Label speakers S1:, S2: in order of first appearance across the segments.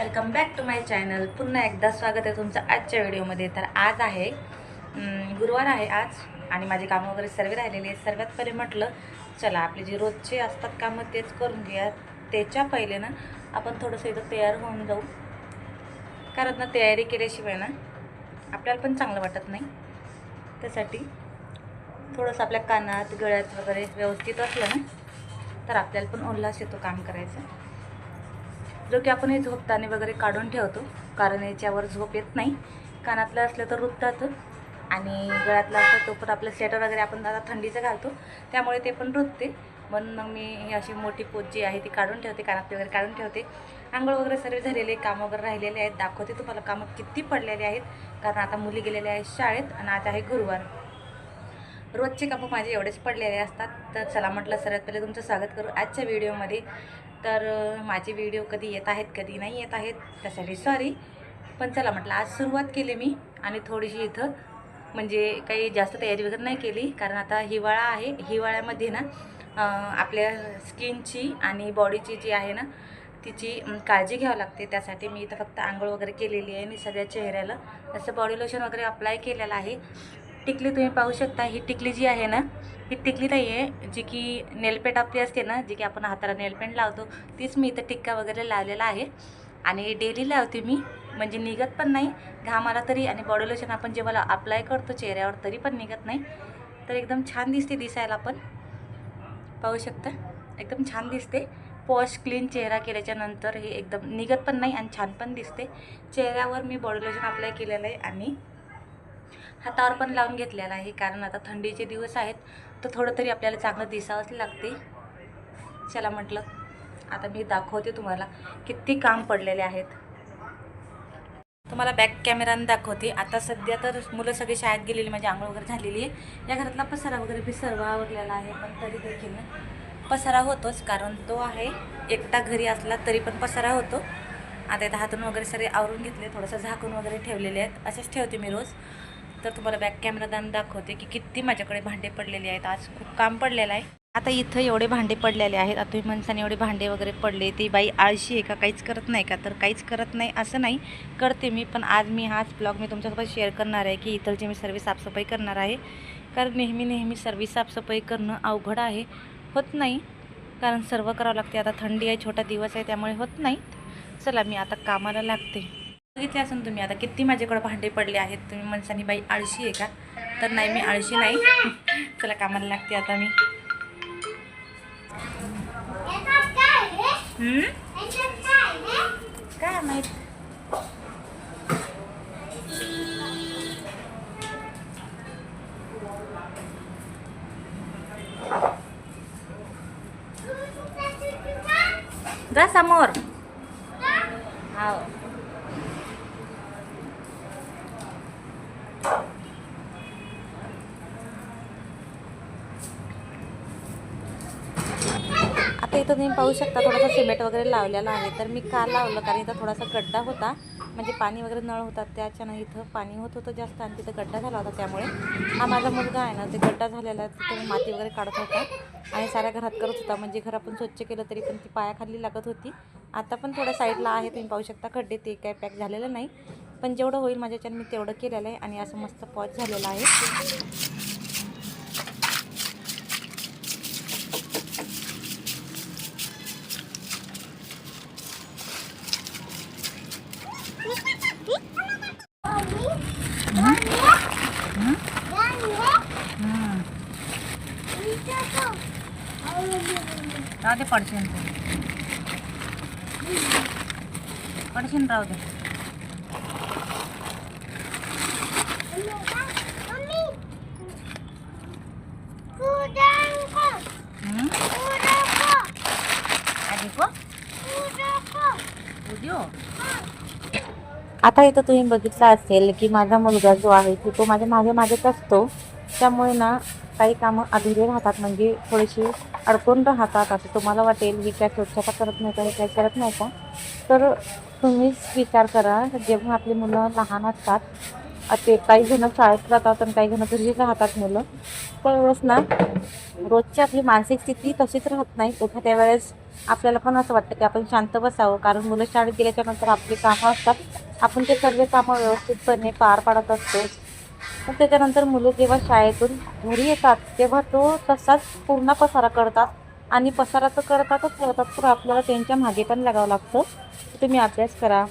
S1: Welcome back to my channel पुन्हा एकदा स्वागत आहे तुमचं आजच्या व्हिडिओमध्ये. तर आज आहे गुरुवार आहे आज आणि माझे कामं वगैरे सर्व राहिलेली आहेत. सर्वात पहिले म्हटलं चला आपले जे रोजचे असतात कामं तेच करून घ्या त्याच्या पहिले ना आपण थोडंसं इथं तयार होऊन जाऊ. कारण ना तयारी केल्याशिवाय ना आपल्याला पण चांगलं वाटत नाही. त्यासाठी थोडंसं आपल्या कानात गळ्यात वगैरे व्यवस्थित असलं ना तर आपल्याला पण उल्हास येतो काम करायचं. जो की आपण हे झोपताने वगैरे काढून ठेवतो कारण याच्यावर झोप येत नाही. कानातलं असलं तर रुततात आणि गळ्यातलं असतं तो पण आपलं स्वेटर वगैरे आपण आता थंडीचं घालतो त्यामुळे ते पण रुतते. म्हणून मग मी ही अशी मोठी पोत जी आहे ती काढून ठेवते कानातली वगैरे काढून ठेवते. आंघोळ वगैरे सर्व झालेले कामं वगैरे राहिलेले आहेत दाखवते तुम्हाला कामं किती पडलेले आहेत. कारण आता मुली गेलेल्या आहेत शाळेत आणि आता आहे गुरुवार. रोजचे कामं माझे एवढेच पडलेले असतात. तर चला म्हटलं सर्वात पहिले तुमचं स्वागत करू आजच्या व्हिडिओमध्ये. तर माझे व्हिडिओ कधी येत आहेत कधी नाही येत आहेत त्यासाठी सॉरी पण चला म्हटलं आज सुरुवात केली मी आणि थोडीशी इथं म्हणजे काही जास्त तयारी वगैरे नाही केली. कारण आता हिवाळा आहे. हिवाळ्यामध्ये ना आपल्या स्किनची आणि बॉडीची जी आहे ना तिची काळजी घ्यावी लागते. त्यासाठी मी इथं फक्त आंघोळ वगैरे केलेली आहे आणि सगळ्या चेहऱ्याला. असं बॉडी लोशन वगैरे अप्लाय केलेलं आहे. टिकली तुम्ही पाहू शकता ही टिकली जी आहे ना ही टिकली नाही आहे जी की नेलपेंट आपली असते ना जी की आपण हाताला नेलपेंट लावतो तीच मी इथं टिक्का वगैरे लावलेला आहे. आणि डेली लावते मी म्हणजे निघत पण नाही घामाला तरी आणि बॉडी लोशन आपण जेव्हा अप्लाय करतो चेहऱ्यावर तरी पण निघत नाही. तर एकदम छान दिसते दिसायला पण. पाहू शकता? एकदम छान दिसते. पॉश क्लीन चेहरा केल्याच्यानंतर हे एकदम निघत पण नाही आणि छान पण दिसते. चेहऱ्यावर मी बॉडी लोशन अप्लाय केलेलं आहे आणि हातावर पण लावून घेतलेला आहे. कारण आता थंडीचे दिवस आहेत. तर थोडं तरी आपल्याला चांगलं दिसावंच लागते. चला म्हटलं आता मी दाखवते तुम्हाला किती काम पडलेले आहेत. तुम्हाला बॅक कॅमेराने दाखवते. आता सध्या तर मुलं सगळी शाळेत गेलेली माझी आंघोळ वगैरे झालेली आहे. या घरातला पसारा वगैरे बी सर्व आवरलेला आहे. पण तरी देखील पसारा होतोच कारण तो आहे एकटा घरी असला तरी पण पसारा होतो. आता हातून वगैरे सगळे आवरून घेतले थोडंसं झाकून वगैरे ठेवलेले आहेत. असेच ठेवते मी रोज. तर तुम्हाला बॅक कॅमेरादान दाखवते की किती माझ्याकडे भांडे पडलेले आहेत. आज खूप काम पडलेलं आहे. आता इथं एवढे भांडे पडलेले आहेत. आता तुम्ही माणसाने एवढे भांडे वगैरे पडले. ती बाई आळशी आहे का? काहीच करत नाही का? तर काहीच करत नाही असं नाही. करते मी पण आज मी हाच ब्लॉग मी तुमच्यासोबत शेअर करणार आहे की इथलची मी सर्व साफसफाई करणार आहे. कारण नेहमी नेहमी सर्व साफसफाई करणं अवघड आहे. होत नाही. कारण सर्व करावं लागते. आता थंडी आहे छोटा दिवस आहे त्यामुळे होत नाही. चला मी आता कामाला लागते. बघितले असून तुम्ही आता किती माझ्याकडे भांडे पडले आहेत. तुम्ही माणसानी बाई आळशी आहे का? तर नाही मी आळशी नाही. चला कामाला लागते आता मी. काय माहीत? जा समोर हो आता इथं तुम्ही पाहू शकता थोडासा सिमेंट वगैरे लावलेला आहे. तर मी का लावलं? कारण इथं थोडासा गड्डा होता. म्हणजे पाणी वगैरे नळ होतात त्याच्यानं इथं पाणी होत होतं जास्त आणि तिथं गड्डा झाला होता त्यामुळे. हा माझा मुलगा आहे ना ते गड्डा झालेला तिथं माती वगैरे काढत होता. आणि साऱ्या घरात करत होता. म्हणजे घर आपण स्वच्छ केलं तरी पण ती पायाखाली लागत होती. आता पण थोड्या साईडला आहे तुम्ही पाहू शकता. खड्डे ते काय पॅक झालेलं नाही. पण जेवढं होईल माझ्याच्यानं मी तेवढं केलेलं आहे आणि असं मस्त पॉच झालेलं आहे. राहू दे पडशील तू. राहू दे. आता इथं तुम्ही बघितलं असेल की माझा मुलगा जो आहे की तो माझ्या मागे मागेच असतो. त्यामुळे ना काही कामं अधुरे राहतात म्हणजे थोडीशी अडकून राहतात. असं तुम्हाला वाटेल ही काय स्वच्छता करत नाही का हे काय करत नाही का तर तुम्हीच विचार करा जेव्हा आपली मुलं लहान असतात ते काही जण शाळेत जातात आणि काही जण घरी राहतात मुलं. त्यावेळेस ना रोजची आपली मानसिक स्थिती तशीच राहत नाही. एखाद्या वेळेस आपल्याला पण असं वाटतं की आपण शांत बसावं. कारण मुलं शाळेत गेल्याच्यानंतर आपली कामं असतात. आपण ते सर्व कामं व्यवस्थितपणे पार पाडत असतो. मग त्याच्यानंतर मुलं जेव्हा शाळेतून घरी येतात तेव्हा तो तसाच पूर्ण पसारा करतात. आणि पसारा तर करतातच करतात तर आपल्याला त्यांच्या मागे पण लागावं लागतं. तुम्ही अभ्यास करा.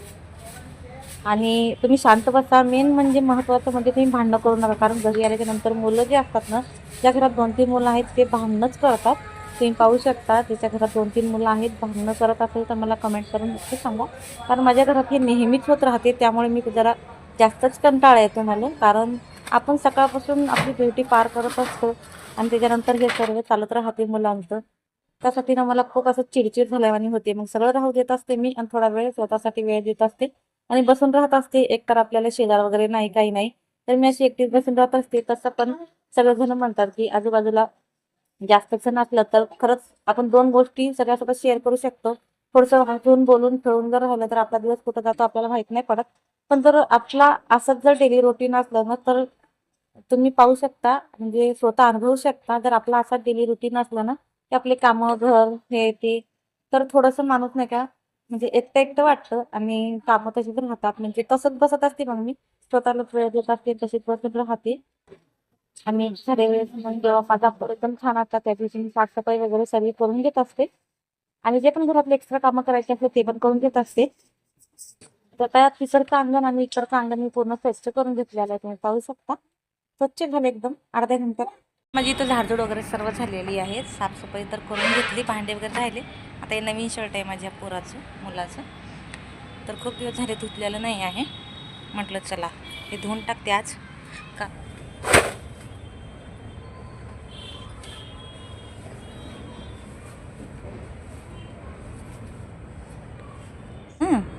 S1: आणि तुम्ही शांत बसा. मेन म्हणजे महत्त्वाचं म्हणजे तुम्ही भांडणं करू नका. कारण घरी आल्याच्यानंतर मुलं जे असतात ना ज्या घरात दोन तीन मुलं आहेत ते भांडणंच करतात. तुम्ही पाहू शकता ज्याच्या घरात दोन तीन मुलं आहेत भांडणं करत असेल तर मला कमेंट करून नक्की सांगा. कारण माझ्या घरात हे नेहमीच होत राहते त्यामुळे मी जरा जास्तच कंटाळा येतो मला कारण आपण सकाळपासून आपली ड्युटी पार करत असतो आणि त्याच्यानंतर हे सर्व चालत राहते मुलांचं. त्यासाठी ना मला खूप असं चिडचिड झाल्यावानी होते. मग सगळं राहू देत असते मी आणि थोडा वेळ स्वतःसाठी वेळ देत असते आणि बसून राहत असते. एकतर आपल्याला शेजार वगैरे नाही काही नाही. तर मी अशी एकटीच बसून राहत असते. तसं पण सगळेजण म्हणतात की आजूबाजूला जास्त जण असलं तर खरंच आपण दोन गोष्टी सगळ्यासोबत शेअर करू शकतो. थोडंसं हसून बोलून खेळून जर राहिलं तर आपला दिवस कुठं जातो आपल्याला माहीत नाही पडत. पण जर आपला असंच जर डेली रुटीन असलं ना तर तुम्ही पाहू शकता म्हणजे स्वतः अनुभवू शकता. जर आपला असा डेली रुटीन असलं ना की आपले कामं घर हे ते तर थोडंसं माणूस नाही का म्हणजे एकटं एकटं वाटतं आणि कामं तशीच राहतात. म्हणजे तसंच बसत असते मग मी. स्वतःला वेळ देत असते तशीच बसत राहते. आणि सारे वेळेस मग जेव्हा माझा एकदम छान असतात त्या दिवशी मी साफसफाई वगैरे सगळी करून घेत असते. आणि जे पण घरातले एक्स्ट्रा कामं करायचे असते ते पण करून घेत असते. तर त्यात तिकडचं अंगण आणि इकडचं अंगण मी पूर्ण स्वच्छ करून घेतलेलं आहे तुम्ही पाहू शकता. स्वच्छ झालं एकदम अर्ध्या घंट्यात. माझी इथं झाडझूड वगैरे सर्व झालेली आहे साफसफाई तर करून घेतली भांडे वगैरे राहिले. आता हे नवीन शर्ट आहे माझ्या पोराचं मुलाचं. तर खूप दिवस झाले धुतलेलं नाही आहे. म्हटलं चला हे धुवून टाकते आज. का हं, हं, पक्क पकड हा असं राहू दे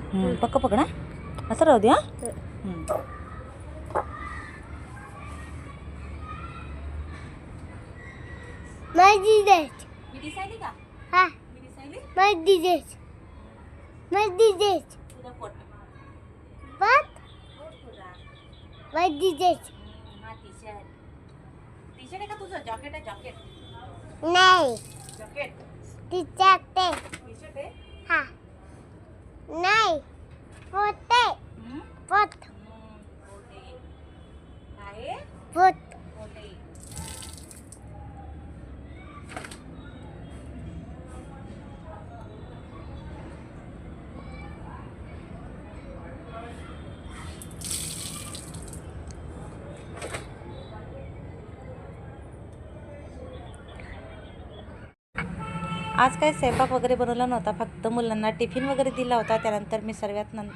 S1: हा हं.
S2: My dessert.
S1: मी दिसायली का
S2: Ha,
S1: मी दिसायली
S2: my dessert. My dessert.
S1: तुझा फोटो
S2: What?
S1: तुझा
S2: My dessert.
S1: हा जॉकेट आहे जॉकेट
S2: नाही
S1: टी शर्ट
S2: हा नाही. होते.
S1: हं?
S2: पोत
S1: आज काय स्वयंपाक वगैरे बनवला नव्हता. फक्त मुलांना टिफिन वगैरे दिला होता. त्यानंतर मी सर्वात नं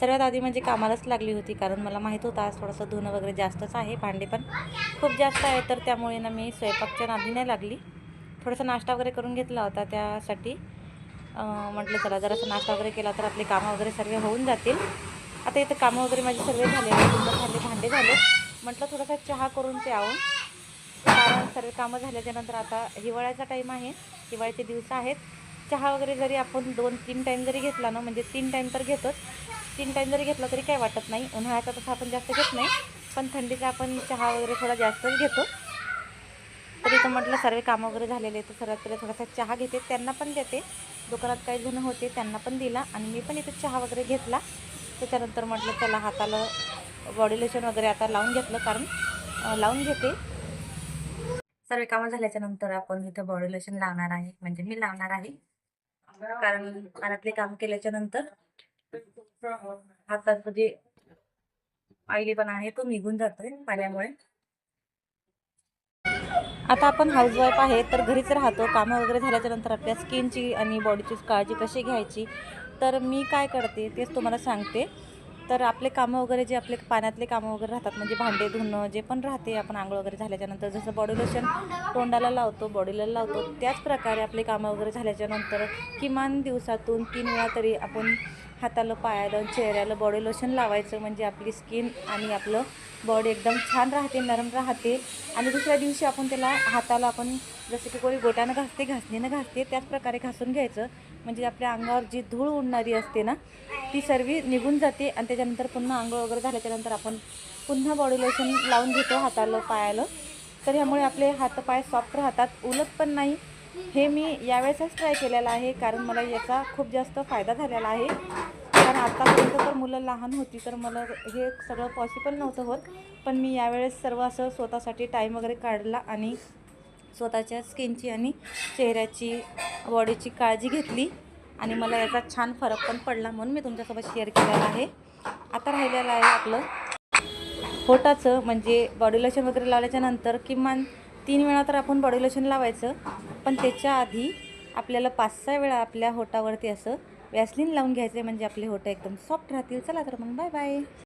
S1: सर्वात आधी म्हणजे कामालाच लागली होती. कारण मला माहीत होतं आज थोडंसं धुणं वगैरे जास्तच आहे. भांडे पण खूप जास्त आहे. तर त्यामुळे ना मी स्वयंपाकच्या नादी नाही लागली. थोडासा नाश्ता वगैरे करून घेतला होता त्यासाठी. म्हटलं चला जरासा नाश्ता वगैरे केला तर आपले कामं वगैरे सर्व होऊन जातील. आता इथं कामं वगैरे माझे सर्व झाले. झाले भांडे झाले. म्हटलं थोडासा चहा करून प्यावून सर्व कामं झाल्याच्यानंतर आता हिवाळ्याचा टाईम आहे. हिवाळ्याचे दिवस आहेत. चहा वगैरे जरी आपण दोन तीन टाईम जरी घेतला ना म्हणजे तीन टाईम तर घेतोच. तीन टाईम जरी घेतला तरी काय वाटत नाही. उन्हाळ्याचा तसा आपण जास्त घेत नाही. पण थंडीचा आपण चहा वगैरे थोडा जास्तच घेतो. तरी तर म्हटलं सर्व कामं वगैरे झालेले तर सर्वात पहिले थोडासा चहा घेते. त्यांना पण देते. दुकानात काही जुनं होते त्यांना पण दिला. आणि मी पण इथे चहा वगैरे घेतला. त्याच्यानंतर म्हटलं चला हाताला बॉडी लोशन वगैरे आता लावून घेतलं. कारण लावून घेते. सर्व कामं झाल्याच्यानंतर आपण इथं बॉडी लोशन लावणार आहे. म्हणजे मी लावणार आहे. कारण घरातले काम केल्याच्यानंतर हातात म्हणजे जे आईली पण आहे तो निघून जातोय पाण्यामुळे. आता आपण हाऊसवाईफ आहे तर घरीच राहतो. कामं वगैरे झाल्याच्यानंतर आपल्या स्किनची आणि बॉडीची काळजी कशी घ्यायची? तर मी काय करते तेच तुम्हाला सांगते. तर आपले कामं वगैरे जे आपले पाण्यातले कामं वगैरे राहतात म्हणजे भांडे धुणं जे पण राहते आपण आंघोळ वगैरे झाल्याच्यानंतर जसं बॉडी लोशन तोंडाला लावतो बॉडीला लावतो त्याच प्रकारे आपले कामं वगैरे झाल्याच्यानंतर किमान दिवसातून तीन वेळा तरी आपण हाताला पायाला चेहऱ्याला बॉडी लोशन लावायचं म्हणजे आपली स्किन आणि आपलं बॉडी एकदम छान राहते नरम राहते. आणि दुसऱ्या दिवशी आपण त्याला हाताला आपण जसं की कोणी गोट्यानं घासते घासणीनं घासते त्याच प्रकारे घासून घ्यायचं. म्हणजे आपल्या अंगावर जी धूळ उडणारी असते ना ती सर्व निघून जाते आणि त्याच्यानंतर पुन्हा आंघोळ वगैरे झाल्याच्यानंतर आपण पुन्हा बॉडी लोशन लावून घेतो हाताला पायाला. तर ह्यामुळे आपले हात पाय सॉफ्ट राहतात उलट पण नाही. हे मी यावेळेसच ट्राय केलेलं आहे कारण मला याचा खूप जास्त फायदा झालेला आहे. कारण आत्तापर्यंत तर मुलं लहान होती तर मला हे सगळं पॉसिबल नव्हतं होत. पण मी यावेळेस सर्व असं स्वतःसाठी टाईम वगैरे काढला आणि स्वतःच्या स्किनची आणि चेहऱ्याची बॉडीची काळजी घेतली आणि मला याचा छान फरक पण पडला म्हणून मी तुमच्यासोबत शेअर केलेला आहे. आता राहिलेलं आहे आपलं. होटाचं म्हणजे बॉडी लोशन वगैरे लावल्याच्या नंतर किमान तीन वेळा तर आपण बॉडी लोशन लावायचं पण त्याच्या आधी आपल्याला पाच सहा वेळा आपल्या होटावरती असं वॅसलिन लावून घ्यायचं म्हणजे आपले होटं एकदम सॉफ्ट राहतील. चला तर मग बाय बाय